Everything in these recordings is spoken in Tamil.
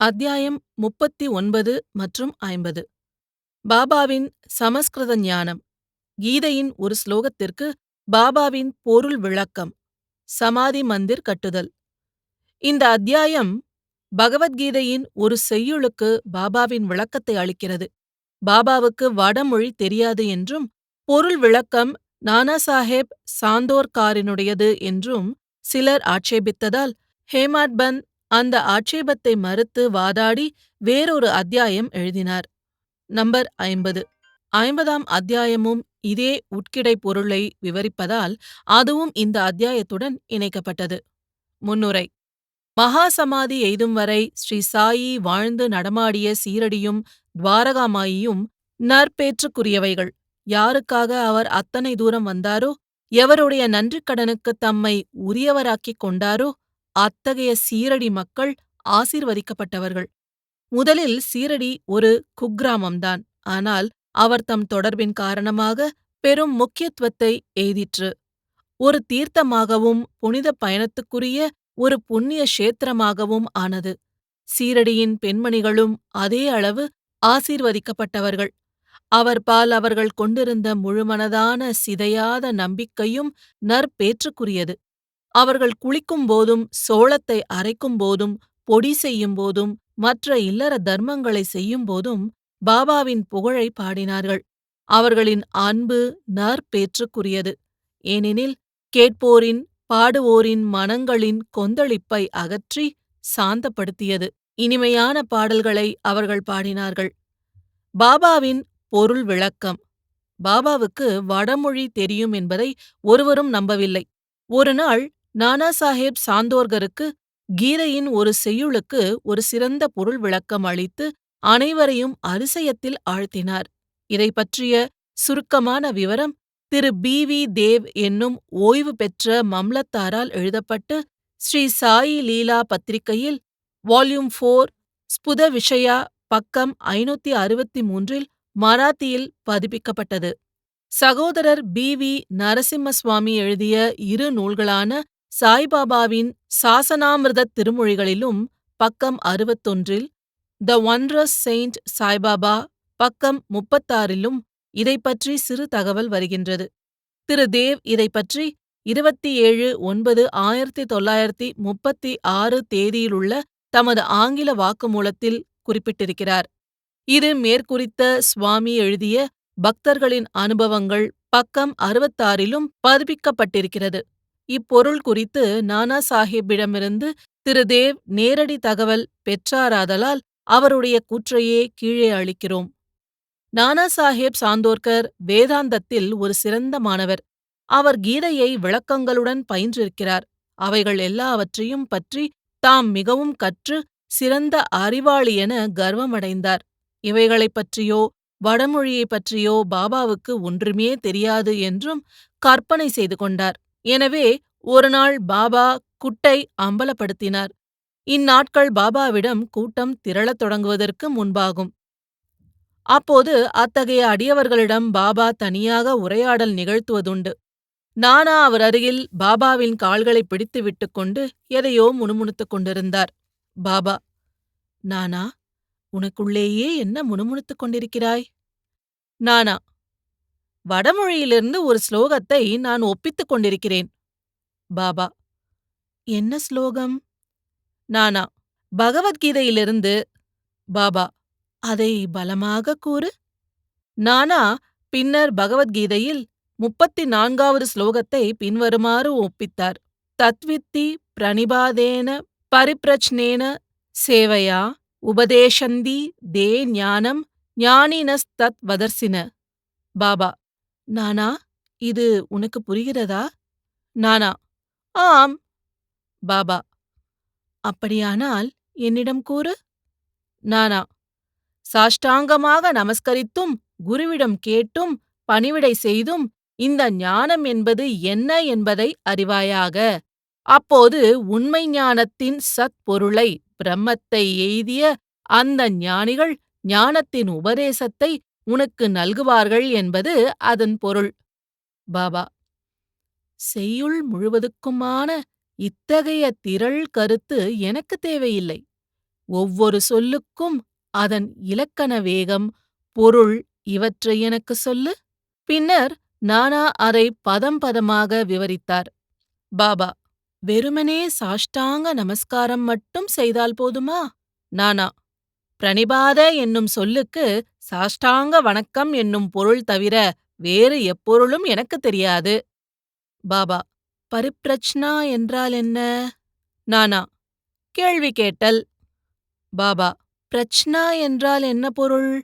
அத்தியாயம் முப்பத்தி ஒன்பது மற்றும் ஐம்பது. பாபாவின் சமஸ்கிருத ஞானம். கீதையின் ஒரு ஸ்லோகத்திற்கு பாபாவின் பொருள் விளக்கம். சமாதி மந்திர் கட்டுதல். இந்த அத்தியாயம் பகவத்கீதையின் ஒரு செய்யுளுக்கு பாபாவின் விளக்கத்தை அளிக்கிறது. பாபாவுக்கு வடமொழி தெரியாது என்றும் பொருள் விளக்கம் நானாசாஹேப் சாந்தோர்காரினுடையது என்றும் சிலர் ஆட்சேபித்ததால் ஹேமாட்பன் அந்த ஆட்சேபத்தை மறுத்து வாதாடி வேறொரு அத்தியாயம் எழுதினார். நம்பர் ஐம்பது. ஐம்பதாம் அத்தியாயமும் இதே உட்கிடை பொருளை விவரிப்பதால் அதுவும் இந்த அத்தியாயத்துடன் இணைக்கப்பட்டது. முன்னுரை. மகா சமாதி எய்தும் வரை ஸ்ரீ சாயி வாழ்ந்து நடமாடிய சீரடியும் துவாரகாமாயியும் நற்பேற்றுக்குரியவைகள். யாருக்காக அவர் அத்தனை தூரம் வந்தாரோ எவருடைய நன்றிக்கடனுக்கு தம்மை உரியவராக்கிக் கொண்டாரோ அத்தகைய சீரடி மக்கள் ஆசீர்வதிக்கப்பட்டவர்கள். முதலில் சீரடி ஒரு குக்கிராமம்தான். ஆனால் அவர் தம் தொடர்பின் காரணமாக பெரும் முக்கியத்துவத்தை எய்திற்று. ஒரு தீர்த்தமாகவும் புனித பயணத்துக்குரிய ஒரு புண்ணிய க்ஷேத்திரமாகவும் ஆனது. சீரடியின் பெண்மணிகளும் அதே அளவு ஆசீர்வதிக்கப்பட்டவர்கள். அவர் பால் அவர்கள் கொண்டிருந்த முழுமனதான சிதையாத நம்பிக்கையும் நற்பேற்றுக்குரியது. அவர்கள் குளிக்கும் போதும் சோளத்தை அரைக்கும் போதும் பொடி செய்யும் போதும் மற்ற இல்லற தர்மங்களை செய்யும் போதும் பாபாவின் புகழை பாடினார்கள். அவர்களின் அன்பு நற்பேற்றுக்குரியது. ஏனெனில் கேட்போரின் பாடுவோரின் மனங்களின் கொந்தளிப்பை அகற்றி சாந்தப்படுத்தியது. இனிமையான பாடல்களை அவர்கள் பாடினார்கள். பாபாவின் பொருள் விளக்கம். பாபாவுக்கு வடமொழி தெரியும் என்பதை ஒருவரும் நம்பவில்லை. ஒருநாள் நாள் நானாசாஹேப் சாந்தோர்கருக்கு கீதையின் ஒரு செய்யுளுக்கு ஒரு சிறந்த பொருள் விளக்கம் அளித்து அனைவரையும் அரிசயத்தில் ஆழ்த்தினார். இதை பற்றிய சுருக்கமான விவரம் திரு பி வி தேவ் என்னும் ஓய்வு பெற்ற மம்லத்தாரால் எழுதப்பட்டு ஸ்ரீ சாயி லீலா பத்திரிகையில் வால்யூம் ஃபோர் ஸ்புத விஷயா பக்கம் ஐநூத்தி அறுபத்தி மூன்றில் மராத்தியில் பதிப்பிக்கப்பட்டது. சகோதரர் பி வி நரசிம்ம சுவாமி எழுதிய இரு நூல்களான சாய்பாபாவின் சாசனாமிர்தத் திருமொழிகளிலும் பக்கம் அறுபத்தொன்றில் த ஒன்ரஸ் செயிண்ட் சாய்பாபா பக்கம் முப்பத்தாறிலும் இதைப்பற்றி சிறு தகவல் வருகின்றது. திரு. தேவ் இதைப்பற்றி இருபத்தி ஏழு ஒன்பது ஆயிரத்தி தொள்ளாயிரத்தி முப்பத்தி ஆறு தேதியிலுள்ள தமது ஆங்கில வாக்குமூலத்தில் குறிப்பிட்டிருக்கிறார். இது மேற்குறித்த சுவாமி எழுதிய பக்தர்களின் அனுபவங்கள் பக்கம் அறுபத்தாறிலும் பதிப்பிக்கப்பட்டிருக்கிறது. இப்பொருள் குறித்து நானா சாஹிப்பிடமிருந்து திரு தேவ் நேரடி தகவல் பெற்றாராதலால் அவருடைய கூற்றையே கீழே அளிக்கிறோம். நானா சாஹேப் சாந்தோர்கர் வேதாந்தத்தில் ஒரு சிறந்த மாணவர். அவர் கீதையை விளக்கங்களுடன் பயின்றிருக்கிறார். அவைகள் எல்லாவற்றையும் பற்றி தாம் மிகவும் கற்று சிறந்த அறிவாளி என கர்வமடைந்தார். இவைகளைப் பற்றியோ வடமொழியைப் பற்றியோ பாபாவுக்கு ஒன்றுமே தெரியாது என்றும் கற்பனை செய்து கொண்டார். எனவே ஒருநாள் பாபா குட்டை அம்பலப்படுத்தினார். இந்நாட்கள் பாபாவிடம் கூட்டம் திரளத் தொடங்குவதற்கு முன்பாகும். அப்போது அத்தகைய அடியவர்களிடம் பாபா தனியாக உரையாடல் நிகழ்த்துவதுண்டு. நானா அவர் அருகில் பாபாவின் கால்களை பிடித்து விட்டுக் கொண்டு எதையோ முணுமுணுத்துக் கொண்டிருந்தார். பாபா நானா உனக்குள்ளேயே என்ன முணுமுணுத்துக் கொண்டிருக்கிறாய்? நானா வடமொழியிலிருந்து ஒரு ஸ்லோகத்தை நான் ஒப்பித்துக் கொண்டிருக்கிறேன். பாபா. என்ன ஸ்லோகம்? நானா. பகவத்கீதையிலிருந்து. பாபா. அதை பலமாக கூறு. நானா பின்னர் பகவத்கீதையில் முப்பத்தி நான்காவது ஸ்லோகத்தை பின்வருமாறு ஒப்பித்தார். தத்வித்தி பிரணிபாதேன பரிப்ரச்னேன சேவையா உபதேஷந்தி தே ஞானம் ஞானினஸ்தத் வதர்சின. பாபா. நானா? இது உனக்கு புரிகிறதா? நானா? ஆம். பாபா. அப்படியானால் என்னிடம் கூறு. நானா? சாஷ்டாங்கமாக நமஸ்கரித்தும் குருவிடம் கேட்டும் பணிவிடை செய்தும் இந்த ஞானம் என்பது என்ன என்பதை அறிவாயாக. அப்போது உண்மை ஞானத்தின் சத்பொருளை பிரம்மத்தை எய்திய அந்த ஞானிகள் ஞானத்தின் உபதேசத்தை உனக்கு நல்குவார்கள் என்பது அதன் பொருள். பாபா செய்யுள் முழுவதுக்குமான இத்தகைய திரள் கருத்து எனக்கு தேவையில்லை. ஒவ்வொரு சொல்லுக்கும் அதன் இலக்கண வேகம் பொருள் இவற்றை எனக்கு சொல்லு. பின்னர் நானா அதை பதம் பதமாக விவரித்தார். பாபா வெறுமனே சாஷ்டாங்க நமஸ்காரம் மட்டும் செய்தால் போதுமா? நானா பிரணிபாத என்னும் சொல்லுக்கு சாஷ்டாங்க வணக்கம் என்னும் பொருள் தவிர வேறு எப்பொருளும் எனக்கு தெரியாது. பாபா பரிப்ரச்னா என்றால் என்ன? நானா கேள்வி கேட்டல். பாபா பிரச்னா என்றால் என்ன பொருள்?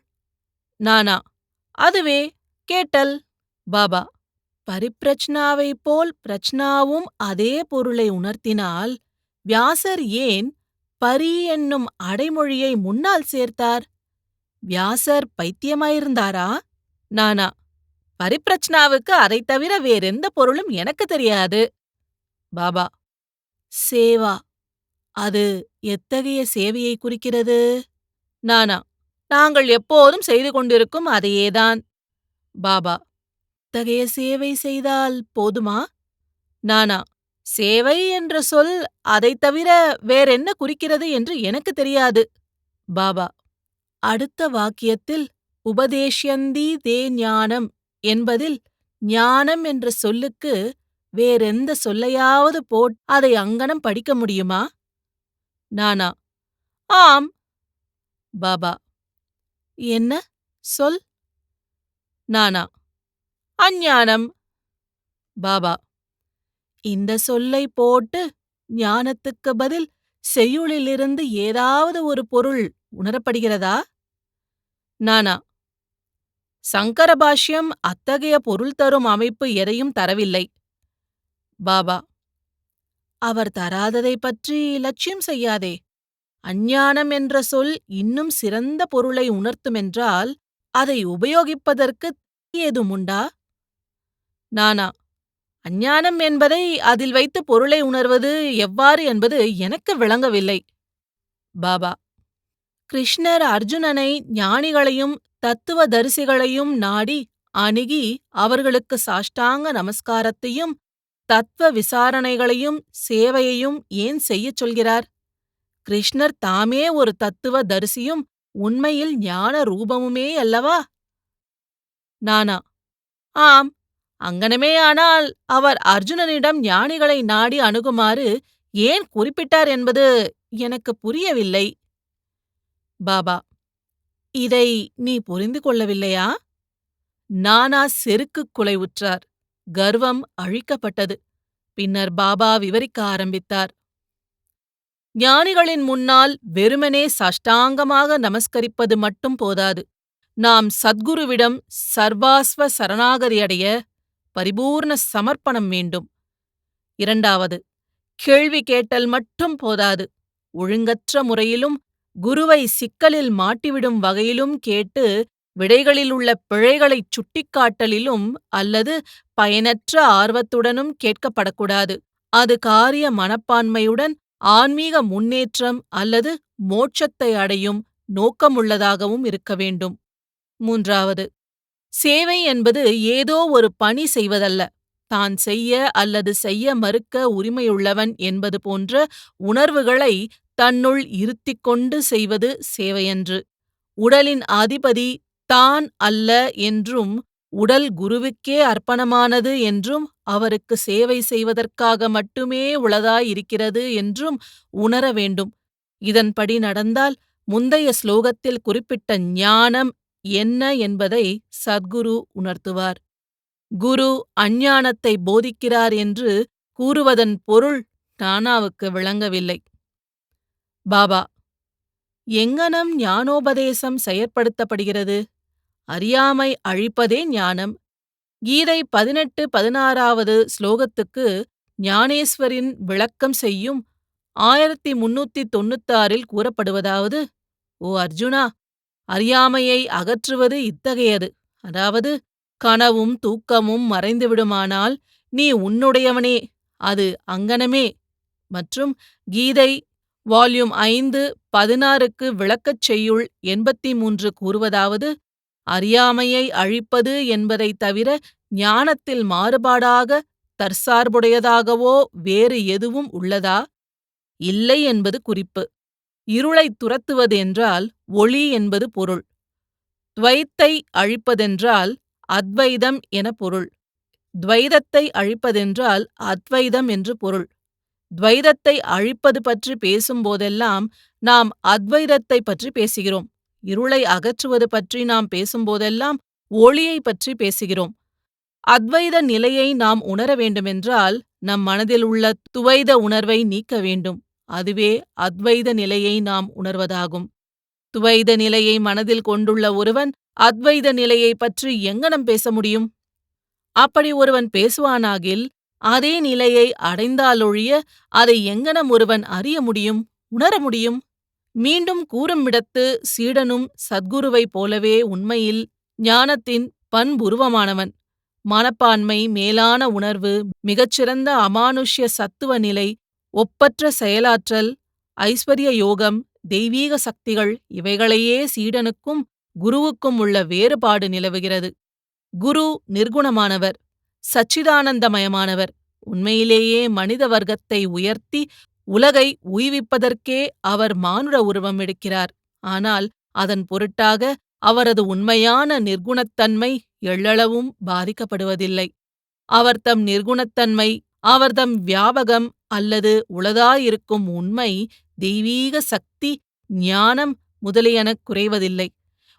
நானா அதுவே கேட்டல். பாபா பரிப்ரச்னாவைப் போல் பிரச்னாவும் அதே பொருளை உணர்த்தினால் வியாசர் ஏன் பரி என்னும் அடைமொழியை முன்னால் சேர்த்தார். வியாசர் பைத்தியமாயிருந்தாரா? நானா? பரிப்பிரச்சனாவுக்கு அதைத் தவிர வேறெந்த பொருளும் எனக்கு தெரியாது. பாபா. சேவா. அது எத்தகைய சேவையை குறிக்கிறது? நானா? நாங்கள் எப்போதும் செய்து கொண்டிருக்கும் அதையேதான். பாபா. இத்தகைய சேவை செய்தால் போதுமா? நானா? சேவை என்ற சொல் அதைத் தவிர வேறென்ன குறிக்கிறது என்று எனக்கு தெரியாது. பாபா அடுத்த வாக்கியத்தில் உபதேஷ்யந்தி தே ஞானம் என்பதில் ஞானம் என்ற சொல்லுக்கு வேறெந்த சொல்லையாவது போட் அதை அங்கனம் படிக்க முடியுமா? நானா? ஆம். பாபா என்ன சொல்? நானா? அஞ்ஞானம். பாபா இந்த சொல்லை போட்டு ஞானத்துக்கு பதில் செய்யுளிலிருந்து ஏதாவது ஒரு பொருள் உணரப்படுகிறதா? நானா? சங்கர பாஷ்யம் அத்தகைய பொருள் தரும் அமைப்பு எதையும் தரவில்லை. பாபா அவர் தராததை பற்றி லட்சியம் செய்யாதே. அஞ்ஞானம் என்ற சொல் இன்னும் சிறந்த பொருளை உணர்த்துமென்றால் அதை உபயோகிப்பதற்கு ஏதுமுண்டா நானா? அஞ்ஞானம் என்பதை அதில் வைத்து பொருளை உணர்வது எவ்வாறு என்பது எனக்கு விளங்கவில்லை. பாபா கிருஷ்ணர் அர்ஜுனனை ஞானிகளையும் தத்துவ தரிசிகளையும் நாடி அணுகி அவர்களுக்கு சாஷ்டாங்க நமஸ்காரத்தையும் தத்துவ விசாரணைகளையும் சேவையையும் ஏன் செய்யச் சொல்கிறார்? கிருஷ்ணர் தாமே ஒரு தத்துவ தரிசியும் உண்மையில் ஞான ரூபமுமே அல்லவா? நானா? ஆம் அங்கனமேயானால் அவர் அர்ஜுனனிடம் ஞானிகளை நாடி அணுகுமாறு ஏன் குறிப்பிட்டார் என்பது எனக்கு புரியவில்லை. பாபா இதை நீ புரிந்து கொள்ளவில்லையா? நானா செருக்குக் குலைவுற்றார் கர்வம் அழிக்கப்பட்டது. பின்னர் பாபா விவரிக்க ஆரம்பித்தார். ஞானிகளின் முன்னால் வெறுமனே சஷ்டாங்கமாக நமஸ்கரிப்பது மட்டும் போதாது. நாம் சத்குருவிடம் சர்வாஸ்வ சரணாகதியடைய பரிபூர்ண சமர்ப்பணம் வேண்டும். இரண்டாவது கேள்வி கேட்டல் மட்டும் போதாது. ஒழுங்கற்ற முறையிலும் குருவை சிக்கலில் மாட்டிவிடும் வகையிலும் கேட்டு விடைகளில் உள்ள பிழைகளைச் சுட்டிக்காட்டலிலும் அல்லது பயனற்ற ஆர்வத்துடனும் கேட்கப்படக்கூடாது. அது காரிய மனப்பான்மையுடன் ஆன்மீக முன்னேற்றம் அல்லது மோட்சத்தை அடையும் நோக்கமுள்ளதாகவும் இருக்க வேண்டும். மூன்றாவது சேவை என்பது ஏதோ ஒரு பணி செய்வதல்ல. தான் செய்ய அல்லது செய்ய மறுக்க உரிமையுள்ளவன் என்பது போன்ற உணர்வுகளை தன்னுள் இருத்திக் கொண்டு செய்வது சேவையன்று. உடலின் அதிபதி தான் அல்ல என்றும் உடல் குருவுக்கே அர்ப்பணமானது என்றும் அவருக்கு சேவை செய்வதற்காக மட்டுமே உளதாயிருக்கிறது என்றும் உணர வேண்டும். இதன்படி நடந்தால் முந்தைய ஸ்லோகத்தில் குறிப்பிட்ட ஞானம் என்ன என்பதை சத்குரு உணர்த்துவார். குரு அஞ்ஞானத்தை போதிக்கிறார் என்று கூறுவதன் பொருள் நானாவுக்கு விளங்கவில்லை. பாபா எங்கனம் ஞானோபதேசம் செயற்படுத்தப்படுகிறது? அறியாமை அழிப்பதே ஞானம். கீதை பதினெட்டு பதினாறாவது ஸ்லோகத்துக்கு ஞானேஸ்வரின் விளக்கம் செய்யும் ஆயிரத்தி முன்னூத்தி தொண்ணூத்தாறில் கூறப்படுவதாவது ஓ அர்ஜுனா அறியாமையை அகற்றுவது இத்தகையது. அதாவது கனவும் தூக்கமும் மறைந்துவிடுமானால் நீ உன்னுடையவனே அது அங்கனமே. மற்றும் கீதை வால்யூம் ஐந்து பதினாறுக்கு விளக்கச் செய்யுள் எண்பத்தி மூன்று கூறுவதாவது அறியாமையை அழிப்பது என்பதைத் தவிர ஞானத்தில் மாறுபாடாக தற்சார்புடையதாகவோ வேறு எதுவும் உள்ளதா? இல்லை என்பது குறிப்பு. இருளைத் துரத்துவது என்றால் ஒளி என்பது பொருள். துவைத்தை அழிப்பதென்றால் அத்வைதம் என பொருள். துவைதத்தை அழிப்பதென்றால் அத்வைதம் என்று பொருள். துவைதத்தை அழிப்பது பற்றி பேசும்போதெல்லாம் நாம் அத்வைதத்தை பற்றி பேசுகிறோம். இருளை அகற்றுவது பற்றி நாம் பேசும்போதெல்லாம் ஒளியை பற்றி பேசுகிறோம். அத்வைத நிலையை நாம் உணர வேண்டுமென்றால் நம் மனதில் உள்ள துவைத உணர்வை நீக்க வேண்டும். அதுவே அத்வைத நிலையை நாம் உணர்வதாகும். துவைத நிலையை மனதில் கொண்டுள்ள ஒருவன் அத்வைத நிலையை பற்றி எங்கனம் பேச முடியும்? அப்படி ஒருவன் பேசுவானாகில் அதே நிலையை அடைந்தாலொழிய அதை எங்கனம் ஒருவன் அறிய முடியும் உணர முடியும்? மீண்டும் கூறுமிடத்து சீடனும் சத்குருவைப் போலவே உண்மையில் ஞானத்தின் பண்புருவமானவன். மனப்பான்மை மேலான உணர்வு மிகச்சிறந்த அமானுஷ்ய சத்துவ நிலை ஒப்பற்ற செயலாற்றல் ஐஸ்வர்ய யோகம் தெய்வீக சக்திகள் இவைகளையே சீடனுக்கும் குருவுக்கும் உள்ள வேறுபாடு நிலவுகிறது. குரு நிர்குணமானவர் சச்சிதானந்தமயமானவர் உண்மையிலேயே மனித வர்க்கத்தை உயர்த்தி உலகை உய்விப்பதற்கே அவர் மானுட உருவம் எடுக்கிறார். ஆனால் அதன் பொருட்டாக அவரது உண்மையான நிர்குணத்தன்மை எள்ளளவும் பாதிக்கப்படுவதில்லை. அவர் தம் நிர்குணத்தன்மை அவர்தம் வியாபகம் அல்லது உளதாயிருக்கும் உண்மை தெய்வீக சக்தி ஞானம் முதலியனக் குறைவதில்லை.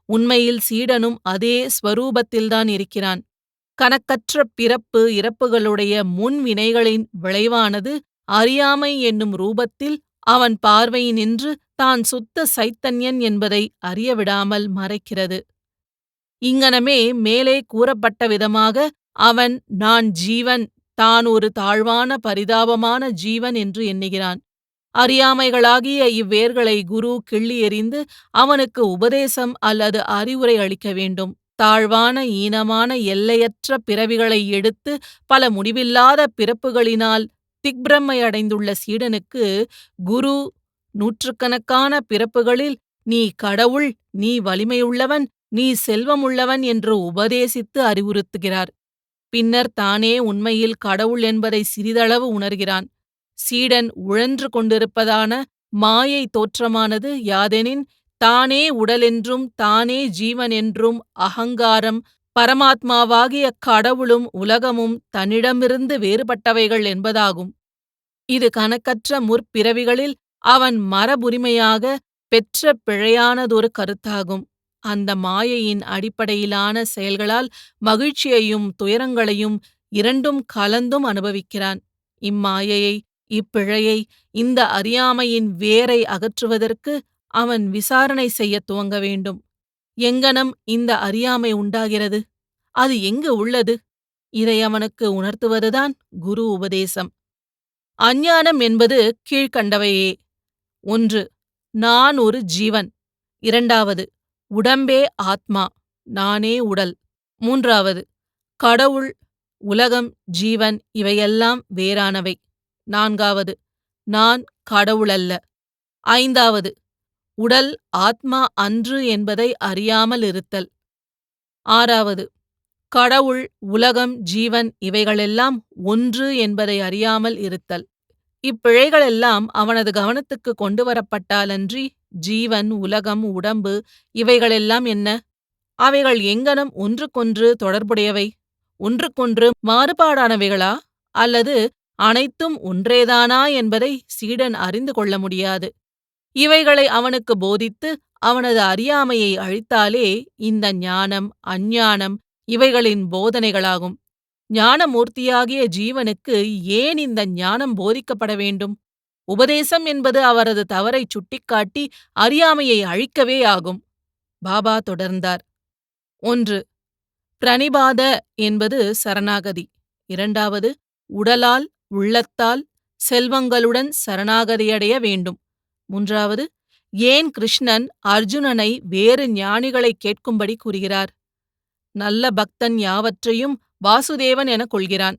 உண்மையில் சீடனும் அதே ஸ்வரூபத்தில்தான் இருக்கிறான். கணக்கற்ற பிறப்பு இறப்புகளுடைய முன்வினைகளின் விளைவானது அறியாமை என்னும் ரூபத்தில் அவன் பார்வையினின்று தான் சுத்த சைத்தன்யன் என்பதை அறியவிடாமல் மறைக்கிறது. இங்ஙனமே மேலே கூறப்பட்ட விதமாக அவன் நான் ஜீவன் தான் ஒரு தாழ்வான பரிதாபமான ஜீவன் என்று எண்ணுகிறான். அறியாமைகளாகிய இவ்வேர்களை குரு கிள்ளி எறிந்து அவனுக்கு உபதேசம் அல்லது அறிவுரை அளிக்க வேண்டும். தாழ்வான ஈனமான எல்லையற்ற பிறவிகளை எடுத்து பல முடிவில்லாத பிறப்புகளினால் திக்பிரம்மை அடைந்துள்ள சீடனுக்கு குரு நூற்றுக்கணக்கான பிறப்புகளில் நீ கடவுள் நீ வலிமையுள்ளவன் நீ செல்வமுள்ளவன் என்று உபதேசித்து அறிவுறுத்துகிறார். பின்னர் தானே உண்மையில் கடவுள் என்பதை சிறிதளவு உணர்கிறான். சீடன் உழன்று கொண்டிருப்பதான மாயை தோற்றமானது யாதெனின் தானே உடலென்றும் தானே ஜீவன் என்றும் அகங்காரம் பரமாத்மாவாகிய கடவுளும் உலகமும் தன்னிடமிருந்து வேறுபட்டவைகள் என்பதாகும். இது கணக்கற்ற முற்பிறவிகளில் அவன் மரபுரிமையாக பெற்ற பிழையானதொரு கருத்தாகும். அந்த மாயையின் அடிப்படையிலான செயல்களால் மகிழ்ச்சியையும் துயரங்களையும் இரண்டும் கலந்தும் அனுபவிக்கிறான். இம்மாயையை இப்பிழையை இந்த அறியாமையின் வேரை அகற்றுவதற்கு அவன் விசாரணை செய்யத் துவங்க வேண்டும். எங்கனம் இந்த அறியாமை உண்டாகிறது? அது எங்கு உள்ளது? இதை அவனுக்கு உணர்த்துவதுதான் குரு உபதேசம். அஞ்ஞானம் என்பது கீழ்க்கண்டவையே. ஒன்று நான் ஒரு ஜீவன். இரண்டாவது உடம்பே ஆத்மா நானே உடல். மூன்றாவது கடவுள் உலகம் ஜீவன் இவையெல்லாம் வேறானவை. நான்காவது நான் கடவுளல்ல. ஐந்தாவது உடல் ஆத்மா அன்று என்பதை அறியாமல் இருத்தல். ஆறாவது கடவுள் உலகம் ஜீவன் இவைகளெல்லாம் ஒன்று என்பதை அறியாமல் இருத்தல். இப்பிழைகளெல்லாம் அவனது கவனத்துக்கு கொண்டு வரப்பட்டாலன்றி ஜீவன் உலகம் உடம்பு இவைகளெல்லாம் என்ன? அவைகள் எங்கனம் ஒன்றுக்கொன்று தொடர்புடையவை? ஒன்றுக்கொன்று மாறுபாடானவைகளா? அல்லது அனைத்தும் ஒன்றேதானா என்பதை சீடன் அறிந்து கொள்ள முடியாது. இவைகளை அவனுக்கு போதித்து அவனது அறியாமையை அழித்தாலே இந்த ஞானம் அஞ்ஞானம் இவைகளின் போதனைகளாகும். ஞானமூர்த்தியாகிய ஜீவனுக்கு ஏன் இந்த ஞானம் போதிக்கப்பட வேண்டும்? உபதேசம் என்பது அவரது தவறைச் சுட்டிக்காட்டி அறியாமையை அழிக்கவே ஆகும். பாபா தொடர்ந்தார். ஒன்று பிரணிபாத என்பது சரணாகதி. இரண்டாவது உடலால் உள்ளத்தால் செல்வங்களுடன் சரணாகதியடைய வேண்டும். மூன்றாவது ஏன் கிருஷ்ணன் அர்ஜுனனை வேறு ஞானிகளைக் கேட்கும்படி கூறுகிறார்? நல்ல பக்தன் யாவற்றையும் வாசுதேவன் எனக் கொள்கிறான்.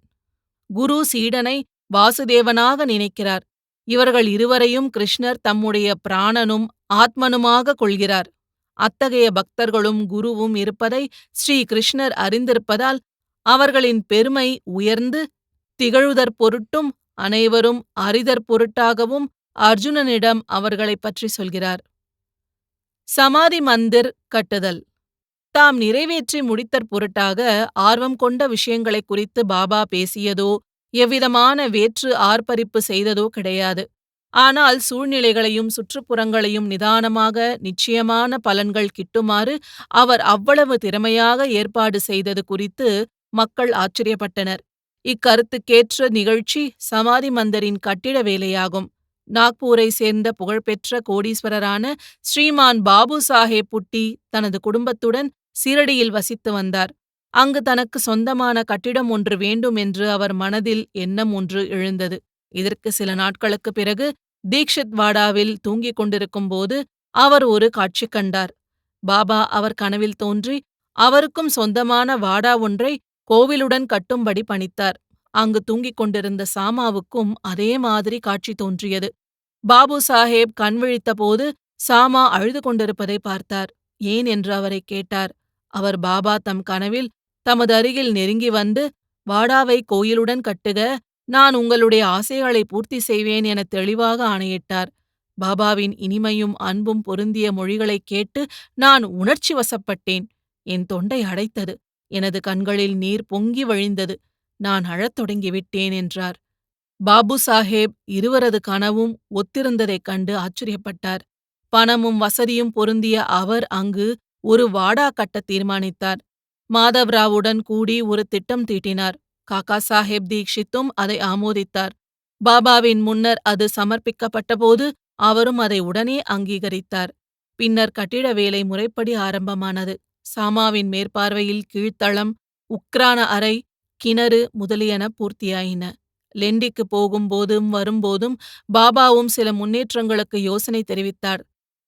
குரு சீடனை வாசுதேவனாக நினைக்கிறார். இவர்கள் இருவரையும் கிருஷ்ணர் தம்முடைய பிராணனும் ஆத்மனுமாக கொள்கிறார். அத்தகைய பக்தர்களும் குருவும் இருப்பதை ஸ்ரீ கிருஷ்ணர் அறிந்திருப்பதால் அவர்களின் பெருமை உயர்ந்து திகழுதற் பொருட்டும் அனைவரும் அறிதற் பொருட்டாகவும் அர்ஜுனனிடம் அவர்களைப் பற்றி சொல்கிறார். சமாதி மந்திர் கட்டுதல். தாம் நிறைவேற்றி முடித்தற் பொருட்டாக ஆர்வம் கொண்ட விஷயங்களைக் குறித்து பாபா பேசியதோ எவ்விதமான வேற்று ஆர்ப்பரிப்பு செய்ததோ கிடையாது. ஆனால் சூழ்நிலைகளையும் சுற்றுப்புறங்களையும் நிதானமாக நிச்சயமான பலன்கள் கிட்டுமாறு அவர் அவ்வளவு திறமையாக ஏற்பாடு செய்தது குறித்து மக்கள் ஆச்சரியப்பட்டனர். இக்கருத்துக்கேற்ற நிகழ்ச்சி சமாதி மந்தரின் கட்டிட வேலையாகும். நாக்பூரை சேர்ந்த புகழ்பெற்ற கோடீஸ்வரரான ஸ்ரீமான் பாபு சாஹேப் புட்டி தனது குடும்பத்துடன் சீரடியில் வசித்து வந்தார். அங்கு தனக்கு சொந்தமான கட்டிடம் ஒன்று வேண்டும் என்று அவர் மனதில் எண்ணம் ஒன்று எழுந்தது. இதற்கு சில நாட்களுக்கு பிறகு தீக்ஷித் வாடாவில் தூங்கிக் கொண்டிருக்கும் போது அவர் ஒரு காட்சி கண்டார். பாபா அவர் கனவில் தோன்றி அவருக்கும் சொந்தமான வாடா ஒன்றை கோவிலுடன் கட்டும்படி பணித்தார். அங்கு தூங்கிக் கொண்டிருந்த சாமாவுக்கும் அதே மாதிரி காட்சி தோன்றியது. பாபு சாஹேப் கண் விழித்தபோது சாமா அழுது கொண்டிருப்பதை பார்த்தார். ஏன் என்று அவரை கேட்டார். அவர் பாபா தம் கனவில் தமது அருகில் நெருங்கி வந்து வாடாவை கோயிலுடன் கட்டுக நான் உங்களுடைய ஆசைகளை பூர்த்தி செய்வேன் என தெளிவாக ஆணையிட்டார். பாபாவின் இனிமையும் அன்பும் பொருந்திய மொழிகளைக் கேட்டு நான் உணர்ச்சி வசப்பட்டேன். என் தொண்டை அடைத்தது. எனது கண்களில் நீர் பொங்கி வழிந்தது. நான் அழத் தொடங்கிவிட்டேன் என்றார். பாபு சாஹேப் இருவரது கனவும் ஒத்திருந்ததைக் கண்டு ஆச்சரியப்பட்டார். பணமும் வசதியும் பொருந்திய அவர் அங்கு ஒரு வாடா கட்ட தீர்மானித்தார். மாதவ்ராவுடன் கூடி ஒரு திட்டம் தீட்டினார். காக்கா சாஹேப் தீக்ஷித்தும் அதை ஆமோதித்தார். பாபாவின் முன்னர் அது சமர்ப்பிக்கப்பட்டபோது அவரும் அதை உடனே அங்கீகரித்தார். பின்னர் கட்டிட வேலை முறைப்படி ஆரம்பமானது. சாமாவின் மேற்பார்வையில் கீழ்த்தளம் உக்ரான அறை கிணறு முதலியன பூர்த்தியாயின. லெண்டிக்கு போகும்போதும் வரும்போதும் பாபாவும் சில முன்னேற்றங்களுக்கு யோசனை தெரிவித்தார்.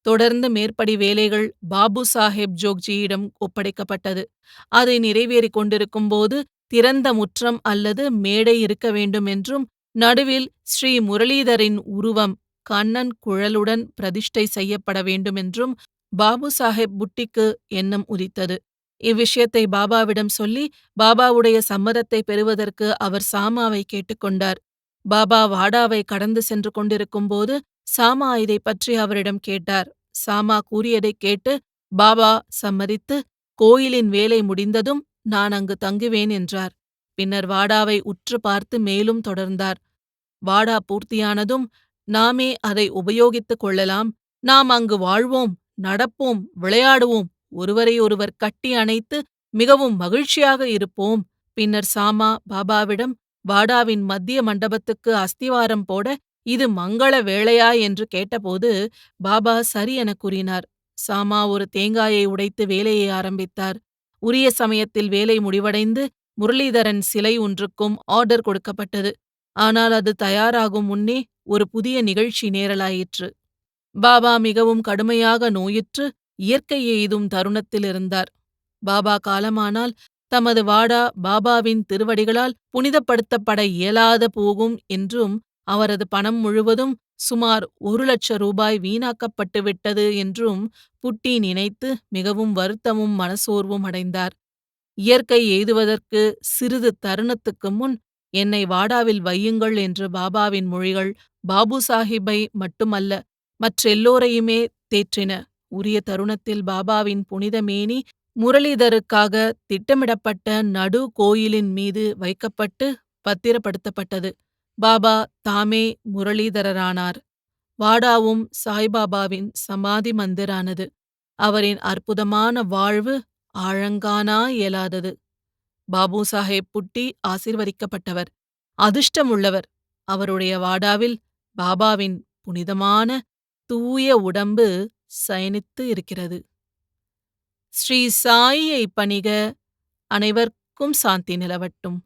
தொடர்ந்து மேற்படி வேலைகள் பாபு சாஹேப் ஜோக்ஜியிடம் ஒப்படைக்கப்பட்டது. அதை நிறைவேறிக் கொண்டிருக்கும் போது திறந்த முற்றம் அல்லது மேடை இருக்க வேண்டும் என்றும் நடுவில் ஸ்ரீ முரளிதரின் உருவம் கண்ணன் குழலுடன் பிரதிஷ்டை செய்யப்பட வேண்டுமென்றும் பாபு சாஹேப் புட்டிக்கு எண்ணம் உதித்தது. இவ்விஷயத்தை பாபாவிடம் சொல்லி பாபாவுடைய சம்மதத்தை பெறுவதற்கு அவர் சாமாவை கேட்டுக்கொண்டார் பாபா வாடாவை கடந்து சென்று கொண்டிருக்கும்போது சாமா இதை பற்றி அவரிடம் கேட்டார். சாமா கூறியதைக் கேட்டு பாபா சம்மதித்து கோயிலின் வேலை முடிந்ததும் நான் அங்கு தங்குவேன் என்றார். பின்னர் வாடாவை உற்று பார்த்து மேலும் தொடர்ந்தார். வாடா பூர்த்தியானதும் நாமே அதை உபயோகித்துக் கொள்ளலாம். நாம் அங்கு வாழ்வோம் நடப்போம் விளையாடுவோம் ஒருவரையொருவர் கட்டி அணைத்து மிகவும் மகிழ்ச்சியாக இருப்போம். பின்னர் சாமா பாபாவிடம் வாடாவின் மத்திய மண்டபத்துக்கு அஸ்திவாரம் போட இது மங்கள வேளையா? என்று கேட்டபோது பாபா சரி என கூறினார். சாமா ஒரு தேங்காயை உடைத்து வேலையை ஆரம்பித்தார். உரிய சமயத்தில் வேலை முடிவடைந்து முரளிதரன் சிலை ஒன்றுக்கும் ஆர்டர் கொடுக்கப்பட்டது. ஆனால் அது தயாராகும் முன்னே ஒரு புதிய நிகழ்ச்சி நேரலாயிற்று. பாபா மிகவும் கடுமையாக நோயுற்று இயற்கை எய்தும் தருணத்தில் இருந்தார். பாபா காலமானால் தமது வாடா பாபாவின் திருவடிகளால் புனிதப்படுத்தப்பட இயலாத போகும் என்றும் அவரது பணம் முழுவதும் சுமார் ஒரு லட்ச ரூபாய் வீணாக்கப்பட்டு விட்டது என்றும் புட்டி நினைத்து மிகவும் வருத்தமும் மனசோர்வும் அடைந்தார். இயற்கை எய்துவதற்கு சிறிது தருணத்துக்கு முன் என்னை வாடாவில் வையுங்கள் என்று பாபாவின் மொழிகள் பாபு சாஹிப்பை மட்டுமல்ல மற்றெல்லோரையுமே தேற்றின. உரிய தருணத்தில் பாபாவின் புனித மேனி முரளிதருக்காக திட்டமிடப்பட்ட நடு கோயிலின் மீது வைக்கப்பட்டு பத்திரப்படுத்தப்பட்டது. பாபா தாமே முரளிதரரானார். வாடாவும் சாய்பாபாவின் சமாதி மந்திரானது. அவரின் அற்புதமான வாழ்வு ஆழங்கானா இயலாதது. பாபு சாஹேப் புட்டி ஆசிர்வதிக்கப்பட்டவர். அதிர்ஷ்டமுள்ளவர். அவருடைய வாடாவில் பாபாவின் புனிதமான தூய உடம்பு சயனித்து இருக்கிறது. ஸ்ரீ சாயியை பணிக. அனைவர்க்கும் சாந்தி நிலவட்டும்.